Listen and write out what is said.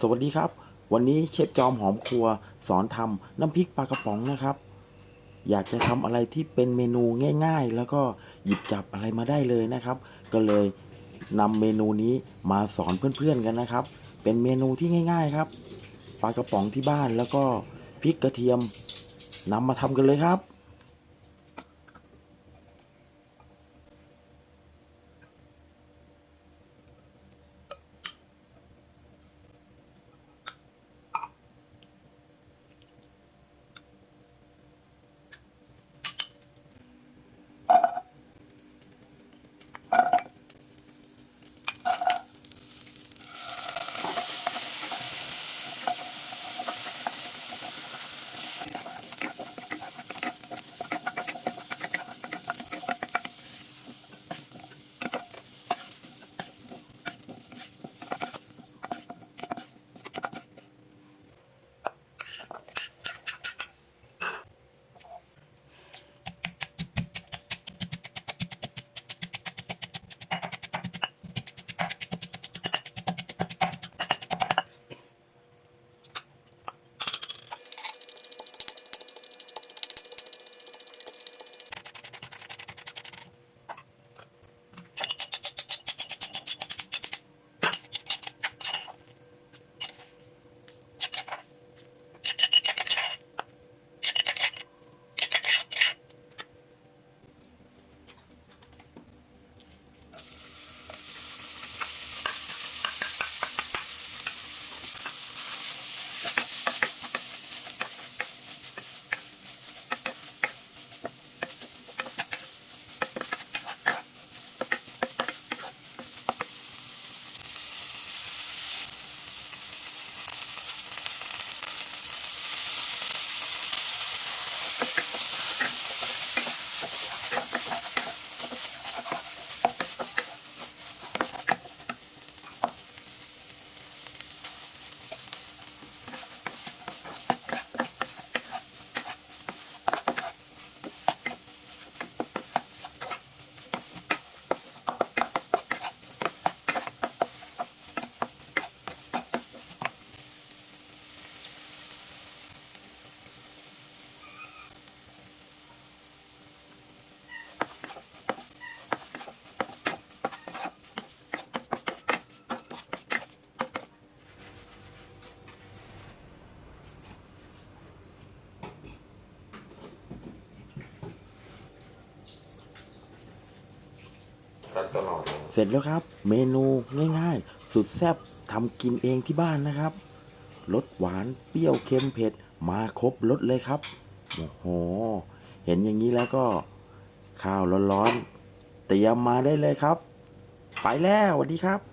สวัสดีครับ วันนี้เชฟจอมหอมครัว สอนทำน้ำพริกปลากระป๋องนะครับ อยากจะทำอะไรที่เป็นเมนูง่าย ๆ แล้วก็หยิบจับอะไรมาได้เลยนะครับ ก็เลยนำเมนูนี้มาสอนเพื่อนๆกันนะครับ เป็นเมนูที่ง่าย ๆครับปลากระป๋องที่บ้านแล้วก็พริกกระเทียมนำมาทำกันเลยครับ ตัดตลอดเลยเสร็จแล้วครับ เมนูง่ายๆ สุดแซ่บทำกินเองที่บ้านนะครับรสหวานเปรี้ยวเค็มเผ็ดมาครบรสเลยครับโอ้โห เห็นอย่างนี้แล้วก็ ข้าวร้อนๆเตรียมมาได้เลยครับ ไปแล้วสวัสดีครับ